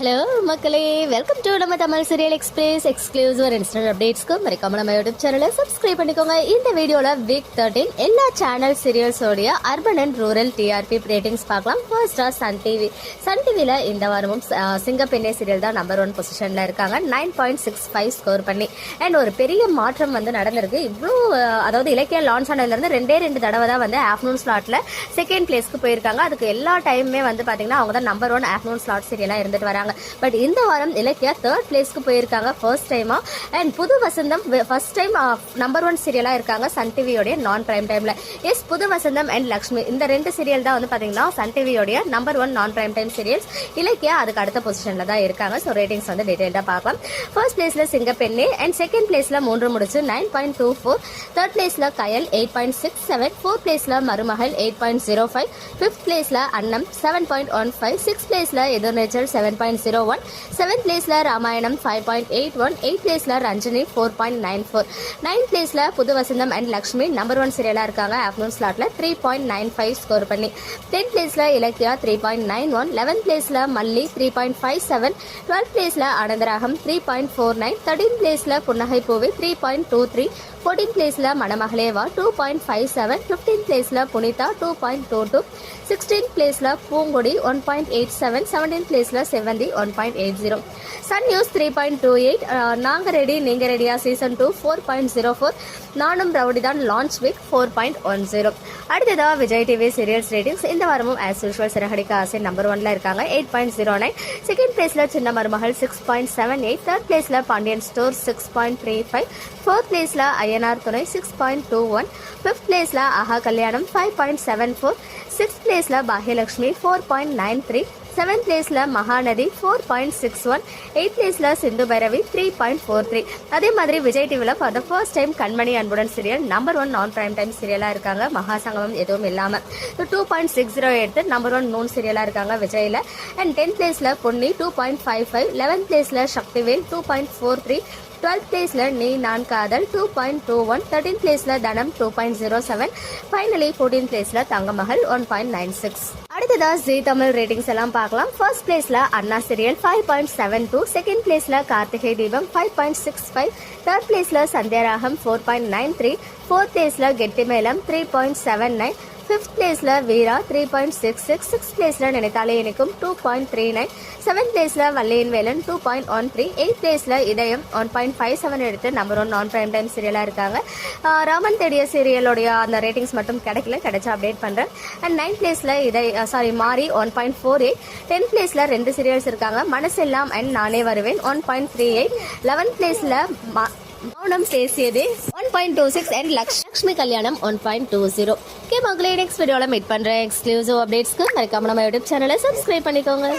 Hello மக்களே. Welcome to நம்ம Tamil serial express exclusive instant அப்டேட்ஸ்க்கு மறக்காம நம்ம யூடியூப் சேனலை சப்ஸ்கிரைப் பண்ணிக்கோங்க. இந்த வீடியோவில் வீக் தேர்ட்டின் எல்லா channel சீரியல்ஸோடைய urban and rural TRP ratings பார்க்கலாம். ஃபர்ஸ்டா சன் டிவி சன் டிவியில் இந்த வாரமும் சிங்கப்பெண்ணே சீரியல் தான் நம்பர் ஒன் பொசிஷனில் இருக்காங்க. Nine point six five score பண்ணி. அண்ட் ஒரு பெரிய மாற்றம் வந்து நடந்திருக்கு. இவ்வளோ அதாவது இலக்கிய லான்ச் ஆனதுலேருந்து ரெண்டே ரெண்டு தடவை தான் வந்து ஆஃப்டர்நூன் ஸ்லாட்டில் செகண்ட் பிளேஸ்க்கு போயிருக்காங்க. அதுக்கு எல்லா டைமுமே வந்து பார்த்தீங்கன்னா அவங்க தான் நம்பர் ஒன் ஆஃப்டர்நூன் ஸ்லாட் சீரியலாக இருந்துட்டு வராங்க. பட் இந்த வாரம் இலக்கியா தேர்ட் பிளேஸ்க்கு போயிருக்காங்க ஃபர்ஸ்ட் டைமா and Pudhu Vasantham first time number one சீரியலாக இருக்காங்க சன் டிவியோடைய நான் பிரைம் டைம்ல எஸ் புது வசந்தம் அண்ட் லக்ஷ்மி. இந்த ரெண்டு சீரியல் தான் வந்து பார்த்தீங்கன்னா Sun டிவியோடைய number one non prime time serials Ilakkiya அதுக்கு அடுத்த பொசிஷனில் தான் இருக்காங்க. ஸோ ரேட்டிங்ஸ் வந்து டீட்டெயிலாக பார்க்கலாம். ஃபர்ஸ்ட் பிளேஸ்ல சிங்கப்பெண்ணே அண்ட் செகண்ட் பிளேஸ்ல மூன்று Mudichu nine point two four third பிளேஸ்ல Kayal eight point six seven fourth பிளேஸ்ல Marumagal eight point zero five fifth பிளேஸ்ல Annam seven point one five six பிளேஸ்ல Ethirneechal seven point zero one seventh பிளேஸ்ல Ramayanam five point eight one eight பிளேஸில் Ranjani four point nine four nine பிளேஸில் Pudhu Vasantham and Lakshmi number one சீரியலாக இருக்காங்க afternoon ஸ்லாட்டில் three point nine five score பண்ணி tenth பிளேஸில் Ilakkiya three point nine one eleventh பிளேஸில் Malli three point five seven twelfth பிளேஸில் Anandharagam three point four nine thirteenth பிளேஸில் Punnagai Poove three point two three fourteenth பிளேஸில் Manamagale Vaa two point five seven fifteenth பிளேஸில் Punitha two point two two sixteenth பிளேஸில் Poongodi one point eight seven seventeen பிளேஸில் seven Sevanthi one point eight zero Sun news three point two eight நாங்கள் ready நீங்கள் ரெடியா season two four point zero four Naanum Rowdy Dhaan launch week four point one zero அடுத்ததாக Vijay TV serials ratings இந்த வாரமும் as usual Siragadikka ஆசை number ஒன்ல இருக்காங்க. Eight point zero nine second பிளேஸில் Chinna Marumagal six point seven eight third பிளேஸில் Pandian store six point three five fourth பிளேஸில் Ayyanar Thunai six point two one fifth பிளேஸில் Aaha Kalyanam five point seven four sixth பிளேஸில் Baakiyalakshmi four point nine three seventh பிளேஸில் Mahanadhi four point six one eight பிளேஸில் Sindhu Bhairavi three point four three அதே மாதிரி விஜய் டிவியில் for the first time Kanmani Anbudan serial number one non prime time சீரியலாக இருக்காங்க. மகாசங்கமம் எதுவும் இல்லாமல் two point six zero எடுத்து number one noon சீரியலாக இருக்காங்க விஜயில். அண்ட் டென்த் பிளேஸில் Ponni two point five five eleventh பிளேஸில் Sakthivel two point four three twelfth பிளேஸில் Nee Naan Kaadhal two point two one thirteenth பிளேஸில் Thanam two point zero seven finally fourteenth பிளேஸில் Thangamagal one point nine six அடுத்ததா Zee Tamil ratings எல்லாம் பார்க்கலாம். First பிளேஸ்ல Anna serial five point seven two second பிளேஸ்ல Karthigai Deepam five point six five third பிளேஸ்ல Sandhyaragam four point nine three fourth பிளேஸ்ல Getti Melam three point seven nine fifth பிளேஸில் Veera three point six six six பிளேஸில் Ninaithale Enakkum two point three nine seventh பிளேஸில் Valliyin Velan two point one three eight பிளேஸில் Idhayam one point five seven எடுத்து number one non prime time சீரியலாக இருக்காங்க. ராமன் தேடிய சீரியலோடைய அந்த ratings மட்டும் கிடைக்கல கிடைச்சா அப்டேட் பண்ணுறேன் அண்ட் நைன்த் பிளேஸில் இதை சாரி மாறி one point four eight tenth பிளேஸில் ரெண்டு சீரியல்ஸ் இருக்காங்க. Manasellam and Naane Varuven one point three eight eleventh மா Mounam Pesiyathu one point two six and Lakshmi Kalyanam one point two zero okay மக்களே next வீடியோவில் meet பண்ணுறேன் exclusive அப்டேட்ஸ்க்கு மறக்காம நம்ம யூடியூப் சேனலை சப்ஸ்கிரைப் பண்ணிக்கோங்க.